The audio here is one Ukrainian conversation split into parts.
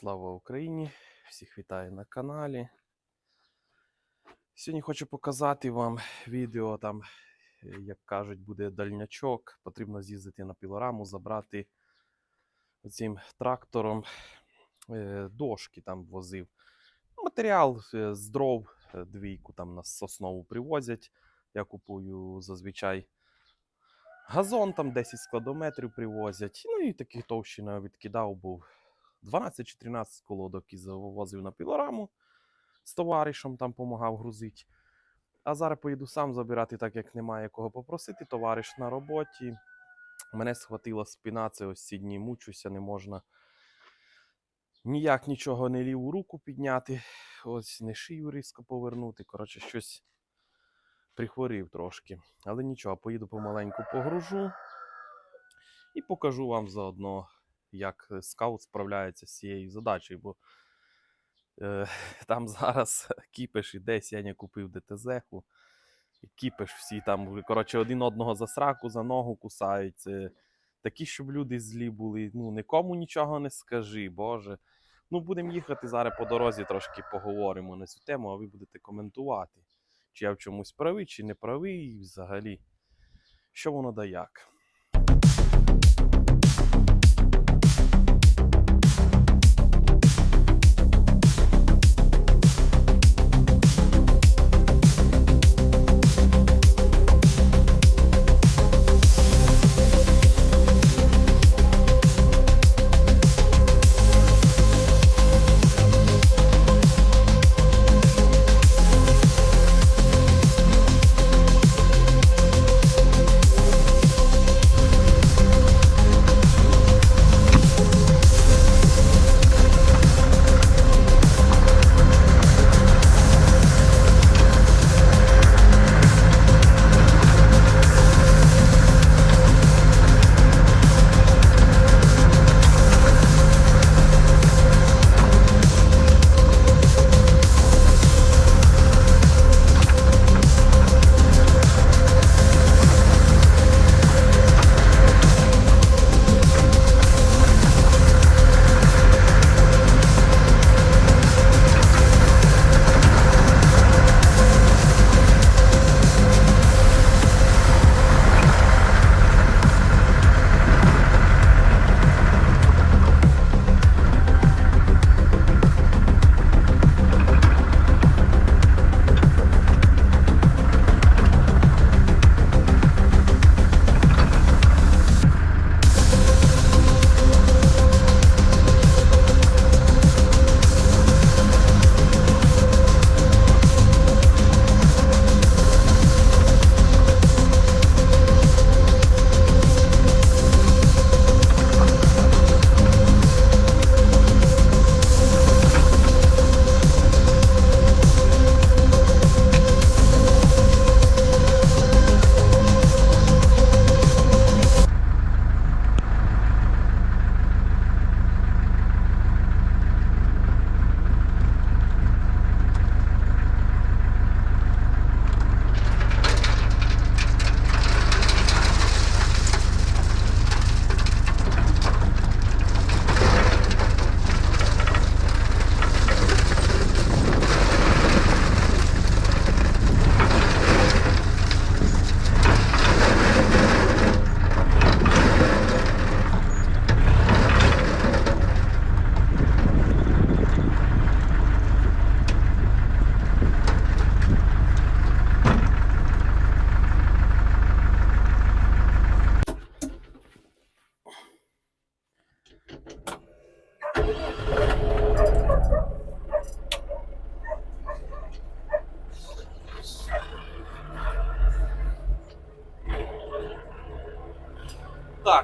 Слава Україні! Всіх вітаю на каналі. Сьогодні хочу показати вам відео там, як кажуть, буде дальнячок. Потрібно з'їздити на пілораму, забрати цим трактором е, дошки там возив. Матеріал е, з дров, е, двійку там на соснову привозять. Я купую зазвичай газон, там 10 складометрів привозять. Ну і таких товщина відкидав був. 12 чи 13 колодок і завозив на пілораму з товаришем, там допомагав грузити. А зараз поїду сам забирати, так як немає кого попросити. Товариш на роботі. Мене схватила спина, це ось ці дні мучуся, не можна ніяк нічого не ліву руку підняти, ось не шию різко повернути. Коротше, щось прихворів трошки. Але нічого, поїду помаленьку погружу і покажу вам заодно як е, скаут справляється з цією задачею, бо е, там зараз кіпиш і десь я не купив ДТЗ-ху. Кіпиш всі там, коротше, один одного за сраку, за ногу кусають. Це такі, щоб люди злі були. Ну, нікому нічого не скажи, Боже. Ну, будемо їхати зараз по дорозі, трошки поговоримо на цю тему, а ви будете коментувати, чи я в чомусь правий, чи не правий, і взагалі, що воно да як.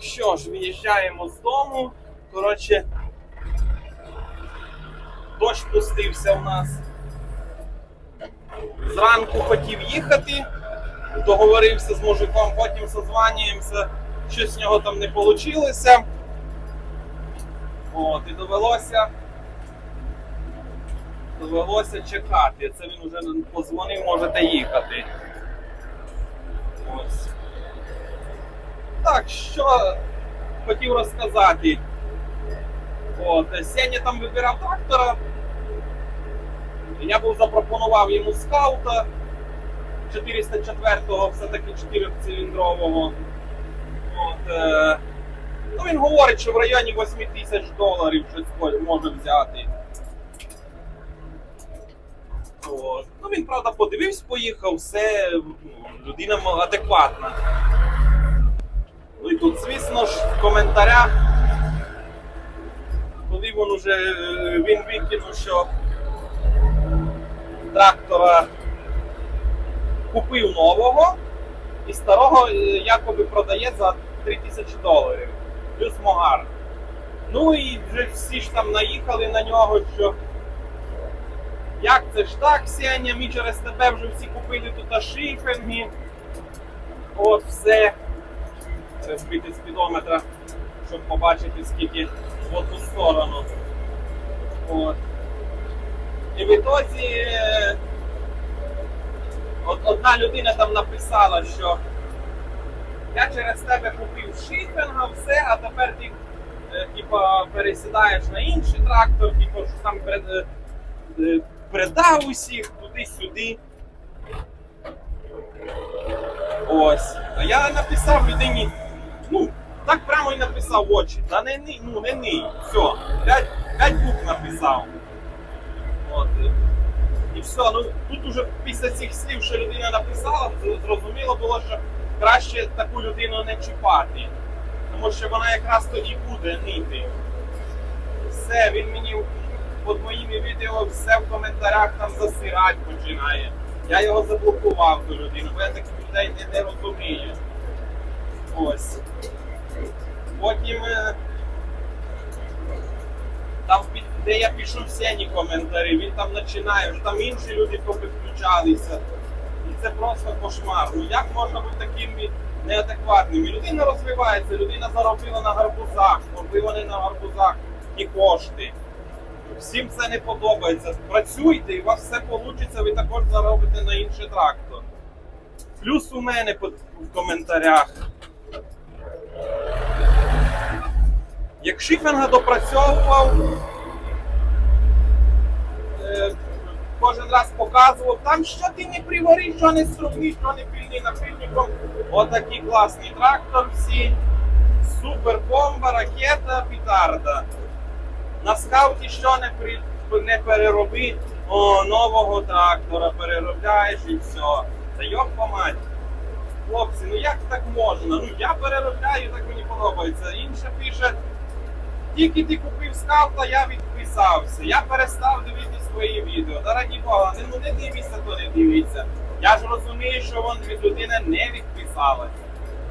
Що ж, виїжджаємо з дому. Коротше, дощ пустився у нас. Зранку хотів їхати, договорився з мужиком, потім созванюємося, щось з нього там не вийшло. От, і довелося. Довелося чекати. Це він вже позвонив, можете їхати. Ось. Так, що хотів розказати. От, Сеня там вибирав трактора. Я був запропонував йому скаута 404-го, все-таки 4-циліндрового. От, е, ну він говорить, що в районі 8 тисяч доларів щось може взяти. От. Ну він, правда, подивився, поїхав, все, людина адекватна. Ну і тут, звісно ж, в коментарях, коли він уже е, він викинув, що трактора купив нового і старого е, якоби продає за 3000 доларів. Плюс могар. Ну і вже всі ж там наїхали на нього, що як це ж так, Сеня, ми через тебе вже всі купили тут шифінги. От все. Збити спідометра, щоб побачити скільки в одну сторону. От. І в ітоці е, одна людина там написала, що я через тебе купив шифінга, все, а тепер ти е, типа, пересідаєш на інший трактор, типу, що там е, передав усіх туди-сюди. Ось. А я написав людині, так прямо і написав в очі. Та не ний, ну не ний. Все. П'ять, букв написав. От. І все. Ну тут уже після цих слів, що людина написала, зрозуміло було, що краще таку людину не чіпати. Тому що вона якраз тоді буде нити. Все, він мені під моїми відео все в коментарях там засирать починає. Я його заблокував ту людину, бо я таких людей не, не розумію. Ось. Потім е, там, де я пишу всі коментарі, він там починає, там інші люди підключалися. І це просто кошмар. Ну як можна бути такими неадекватними? Людина розвивається, людина заробила на гарбузах, можливо, не на гарбузах ті кошти. Всім це не подобається. Працюйте і у вас все вийде, ви також заробите на інший трактор. Плюс у мене в коментарях. Як Шифенга допрацьовував, е, кожен раз показував, там що ти не привариш, що не зробиш, що не пільний напильником. Отакий класний трактор всі. Супер бомба, ракета, петарда. На скауті що не, при, не перероби, о, нового трактора переробляєш і все. Та йопа мать. Хлопці, ну як так можна? Ну я переробляю, так мені подобається. Інше пише, тільки ти купив скаута, я відписався. Я перестав дивитися свої відео. Раді Бога, не, ну не дивіться, то не дивіться. Я ж розумію, що вон від людини не відписалася.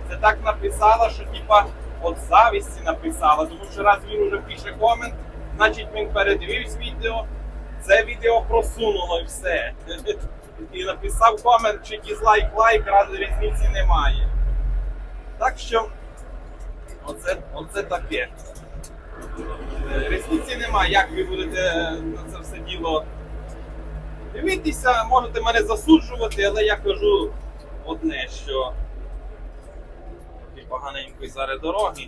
Це так написала, що типа от завісті написала, тому що раз він уже пише комент, значить він передивився відео, це відео просунуло і все. І написав комент чи дізлайк лайк, раз різниці немає. Так що оце, оце таке. Різниці немає, як ви будете на це все діло дивитися, можете мене засуджувати, але я кажу одне, що поганенької зараз дороги.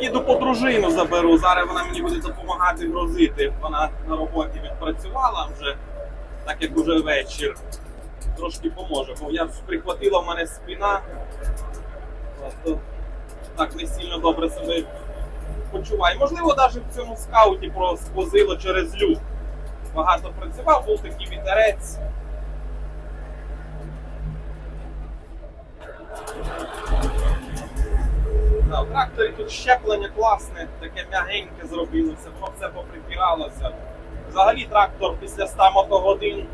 Іду по дружину заберу, зараз вона мені буде допомагати грузити. Вона на роботі відпрацювала вже, так як уже вечір. Трошки поможе, бо я прихватила в мене спина. Так не сильно добре себе почуваю. Можливо, навіть в цьому скауті просквозило через люк. Багато працював, був такий вітерець. В тракторі тут щеплення класне, таке м'ягеньке зробилося, воно все поприпіралося. Взагалі трактор після 100 мотогодин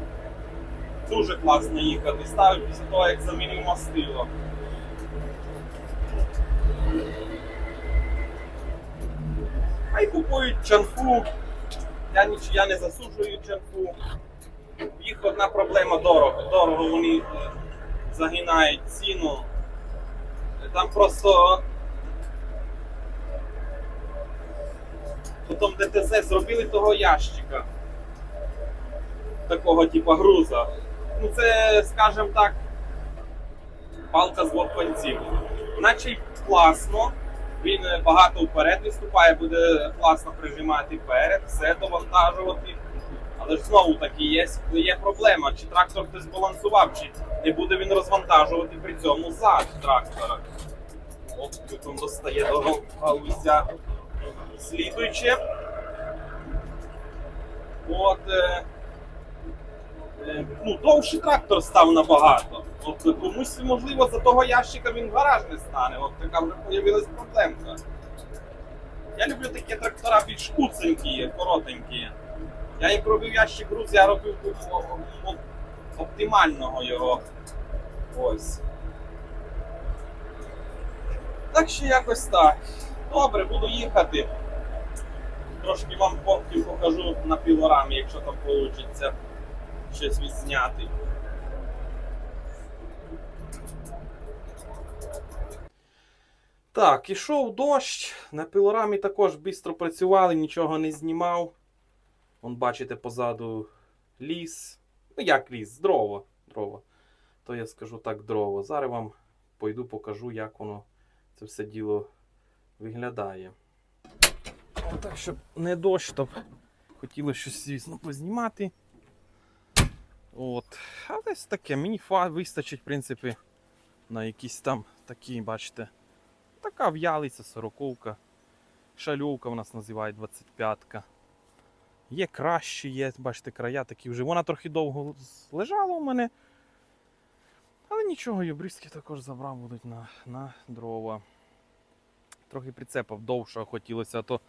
дуже класно їхати. Ставить після того, як замінив мастило. А й купують чанфу. Я, ніч, я не засуджую чанфу. Їх одна проблема дорого. Дорого вони е, загинають ціну. Там просто потім ДТЗ зробили того ящика. Такого типу груза. Ну це, скажімо так, палка з двох конців. Наче класно, Він е, багато вперед виступає, буде класно прижимати перед, все довантажувати. Але ж знову таки є, є проблема, чи трактор хтось збалансував, чи не буде він розвантажувати при цьому зад трактора. От тут він достає до галузя. Слідуюче. От, е, ну, довший трактор став набагато. От е, комусь, можливо, за того ящика він в гараж не стане. От така вже з'явилась проблемка. Я люблю такі трактора більш куценькі, коротенькі. Я як робив ящик груз, я робив оптимального його. Ось. Так що якось так. Добре, буду їхати. Трошки вам потім покажу на пілорамі, якщо там вийде щось відзняти. Так, ішов дощ. На пілорамі також швидко працювали, нічого не знімав. Вон бачите позаду ліс. Ну як ліс, дрова. дрова. То я скажу так, дрова. Зараз вам пойду покажу, як воно це все діло виглядає. Так, щоб не дощ, то хотілося щось, звісно, познімати. От. А десь таке, мені вистачить, в принципі, на якісь там такі, бачите, така в'ялиця, сороковка. Шальовка в нас називають 25-ка. Є кращі, є, бачите, края такі вже. Вона трохи довго лежала у мене. Але нічого, і обрізки також забрав будуть на, на дрова. Трохи прицепав довше хотілося, а то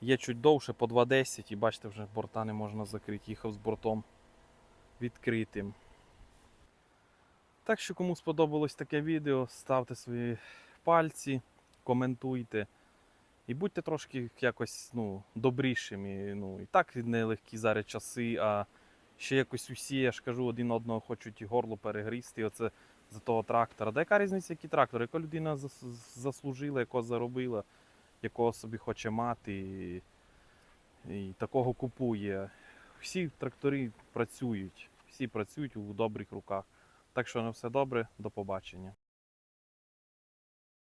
є чуть довше по 2.10 і бачите, вже борта не можна закрити. Їхав з бортом відкритим. Так що, кому сподобалось таке відео, ставте свої пальці, коментуйте. І будьте трошки якось ну, добрішими. Ну, і так нелегкі зараз часи, а ще якось усі, я ж кажу, один одного хочуть і горло перегрізти. Оце за того трактора. Да яка різниця, який трактор? Яка людина заслужила, якого заробила, якого собі хоче мати, і, і такого купує. Всі трактори працюють, всі працюють у добрих руках. Так що на все добре, до побачення.